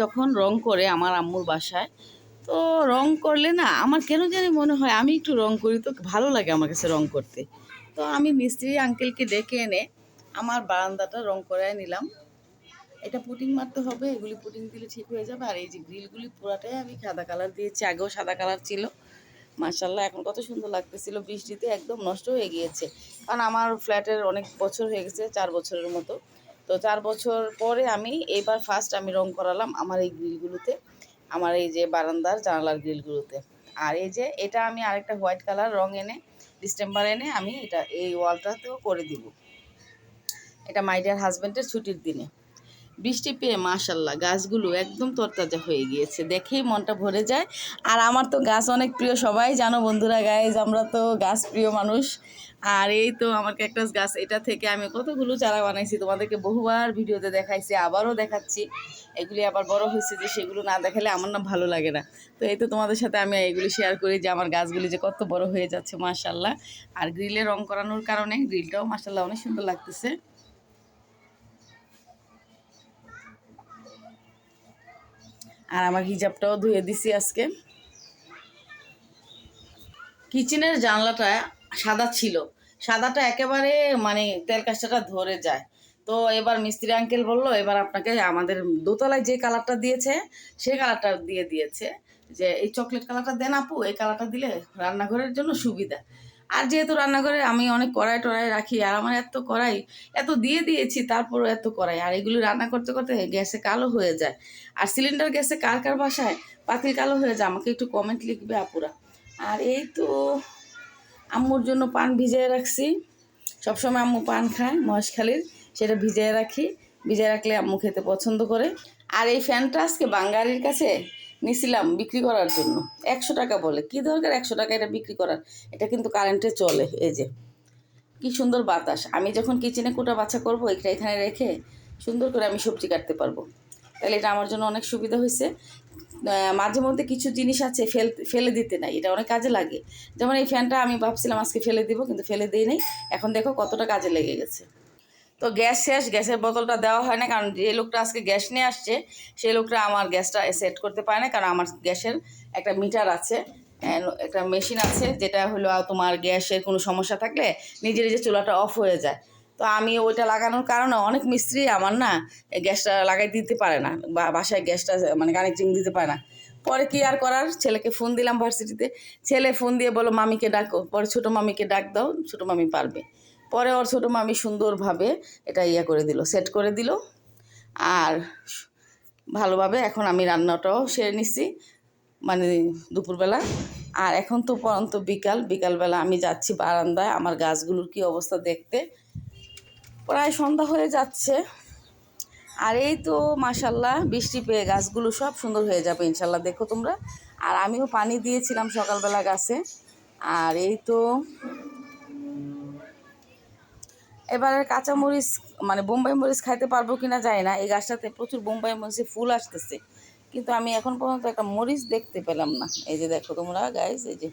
যখন রং করে আমার আম্মুর বাসায়, তো রং করলে না আমার কেন জানি মনে হয় আমি একটু রং করি, তো ভালো লাগে আমার কাছে রং করতে। তো আমি মিস্ত্রি আঙ্কেলকে ডেকে এনে আমার বারান্দাটা রং করায় নিলাম। এটা পুটিং মারতে হবে, এগুলি পুটিং দিলে ঠিক হয়ে যাবে। আর এই যে গ্রিলগুলি পুরাটাই আমি সাদা কালার দিয়েছি, আগেও সাদা কালার ছিল। মার্শাল্লাহ এখন কত সুন্দর লাগতেছিল। বৃষ্টিতে একদম নষ্ট হয়ে গিয়েছে। কারণ আমার ফ্ল্যাটের অনেক বছর হয়ে গেছে, চার বছরের মতো। তো চার বছর পরে আমি এবার ফার্স্ট আমি রং করালাম আমার এই গ্রিলগুলোতে, আমার এই যে বারান্দার জানালার গ্রিলগুলোতে। আর এই যে এটা আমি আরেকটা হোয়াইট কালার রং এনে, ডিসেম্বর এনে আমি এটা এই ওয়ালটাতেও করে দিব। এটা মাইডিয়ার হাজব্যান্ডের ছুটির দিনে। বৃষ্টি পেয়ে মাশাল্লাহ, গাছগুলো একদম তরতাজা হয়ে গিয়েছে। দেখেই মনটা ভরে যায়। আর আমার তো গাছ অনেক প্রিয়, সবাই জানো বন্ধুরা গাইজ আমরা তো গাছ প্রিয় মানুষ। আর এই তো আমার ক্যাকটাস গাছ, এটা থেকে আমি কতগুলো চারা বানাইছি, তোমাদেরকে বহুবার ভিডিওতে দেখাইছি, আবারও দেখাচ্ছি। এগুলি আবার বড় হয়েছে যে সেগুলো না দেখালে আমার না ভালো লাগে না। তো এই তো তোমাদের সাথে আমি এগুলি শেয়ার করি যে আমার গাছগুলি যে কত বড় হয়ে যাচ্ছে, মাশাল্লাহ। আর গ্রিলে রং করানোর কারণে গ্রিলটাও মাশাল্লাহ অনেক সুন্দর লাগতেছে। আর আমার হিজাবটাও ধুয়ে দিছি আজকে। কিচেনের জানলাটা সাদা ছিল। সাদাটা একেবারে মানে তেল কাজটা ধরে যায়। তো এবার মিস্ত্রি আঙ্কেল বলল, এবার আপনাকে আমাদের দোতলায় যে কালারটা দিয়েছে, সে কালারটা দিয়ে দিয়েছে। যে এই চকলেট কালারটা দেন আপু, এই কালারটা দিলে রান্নাঘরের জন্য সুবিধা। আর যেহেতু রান্নাঘরে আমি অনেক কড়াই টড়াই রাখি, আর আমার এত কড়াই, এত দিয়ে দিয়েছি, তারপরও এত কড়াই। আর এগুলি রান্না করতে করতে গ্যাসে কালো হয়ে যায়। আর সিলিন্ডার গ্যাসে কার কার বাসায় পাতিল কালো হয়ে যায়, আমাকে একটু কমেন্ট লিখবে আপুরা। আর এই তো আম্মুর জন্য পান ভিজিয়ে রাখছি। সবসময় আম্মু পান খায় মহেশখালীর সেটা ভিজিয়ে রাখি। ভিজিয়ে রাখলে আম্মু খেতে পছন্দ করে। আর এই ফ্যানটা আজকে বাঙ্গালির কাছে নিছিলাম বিক্রি করার জন্য। একশো টাকা বলে। কি দরকার একশো টাকা এটা বিক্রি করার? এটা কিন্তু কারেন্টে চলে, এই যে। কি সুন্দর বাতাস। আমি যখন কিচেনে কোটা বাছা করব এটা এখানে রেখে সুন্দর করে আমি সবজি কাটতে পারব। তাহলে এটা আমার জন্য অনেক সুবিধা হয়েছে। মাঝে মধ্যে কিছু জিনিস আছে ফেল, ফেলে দিতে নাই। এটা অনেক কাজে লাগে। যেমন এই ফ্যানটা আমি ভাবছিলাম আজকে ফেলে দিব, কিন্তু ফেলে দিই নাই। এখন দেখো কতটা কাজে লেগে গেছে। তো গ্যাস শেষ, গ্যাসের বোতলটা দেওয়া হয় না, কারণ যে লোকটা আজকে গ্যাস নিয়ে আসছে, সেই লোকটা আমার গ্যাসটা সেট করতে পারে না, কারণ আমার গ্যাসের একটা মিটার আছে একটা মেশিন আছে, যেটা হলো তোমার গ্যাসের কোনো সমস্যা থাকলে নিজে নিজে চুলাটা অফ হয়ে যায়। তো আমি ওইটা লাগানোর কারণে অনেক মিস্ত্রি আমার না গ্যাসটা লাগাই দিতে পারে না, বা বাসায় গ্যাসটা মানে কানেক্টিং দিতে পারে না। পরে কি আর করার? ছেলেকে ফোন দিলাম ভার্সিটিতে, ছেলে ফোন দিয়ে বলো মামিকে ডাকো। পরে ছোটো মামিকে ডাক দাও, ছোটো মামি পারবে। পরে ওর ছোটো মামি সুন্দরভাবে এটা ইয়া করে দিল সেট করে দিল। আর ভালোভাবে এখন আমি রান্নাটাও সেরে নিচ্ছি মানে দুপুরবেলা। আর এখন তো পরন্ত বিকাল, বিকালবেলা আমি যাচ্ছি বারান্দায়, আমার গাছগুলোর কি অবস্থা দেখতে। প্রায় সন্ধ্যা হয়ে যাচ্ছে। আর এই তো মাসাল্লাহ বৃষ্টি পেয়ে গাছগুলো সব সুন্দর হয়ে যাবে ইনশাল্লাহ, দেখো তোমরা। আর আমিও পানি দিয়েছিলাম সকালবেলা গাছে। আর এই তো এবারে কাঁচা মরিচ মানে বোম্বাই মরিচ খাইতে পারব কিনা যায় না। এই গাছটাতে প্রচুর বোম্বাই মরিচে ফুল আসতেছে। কিন্তু আমি এখন পর্যন্ত একটা মরিচ দেখতে পেলাম না। এই যে দেখো তোমরা গাইজ এই যে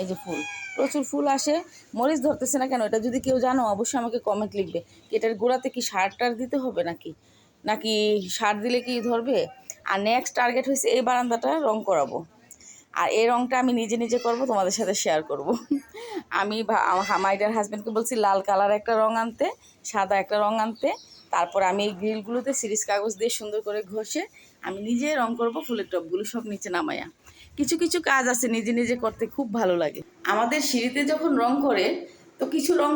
এই যে ফুল। প্রচুর ফুল আসে। মরিচ ধরতেছে না কেন? এটা যদি কেউ জানো, অবশ্যই আমাকে কমেন্ট লিখবে। এটার গোড়াতে কি সার টার দিতে হবে নাকি? নাকি সার দিলে কি ধরবে? আর নেক্সট টার্গেট হয়েছে এই বারান্দাটা রং করাবো। আর এই রংটা আমি নিজে নিজে করব, তোমাদের সাথে শেয়ার করব। আমি মাইডার হাজব্যান্ডকে বলছি, লাল কালার একটা রং আনতে, সাদা একটা রং আনতে। তারপর আমি এই গ্রিলগুলোতে সিরিজ কাগজ দিয়ে সুন্দর করে ঘষে আমি নিজে রং করব, ফুলের টপগুলো সব নিচে নামাইয়া কিছু কিছু কাজ আছে, নিজে নিজে করতে খুব ভালো লাগে। আমাদের সিঁড়িতে যখন রং করে, তো কিছু রং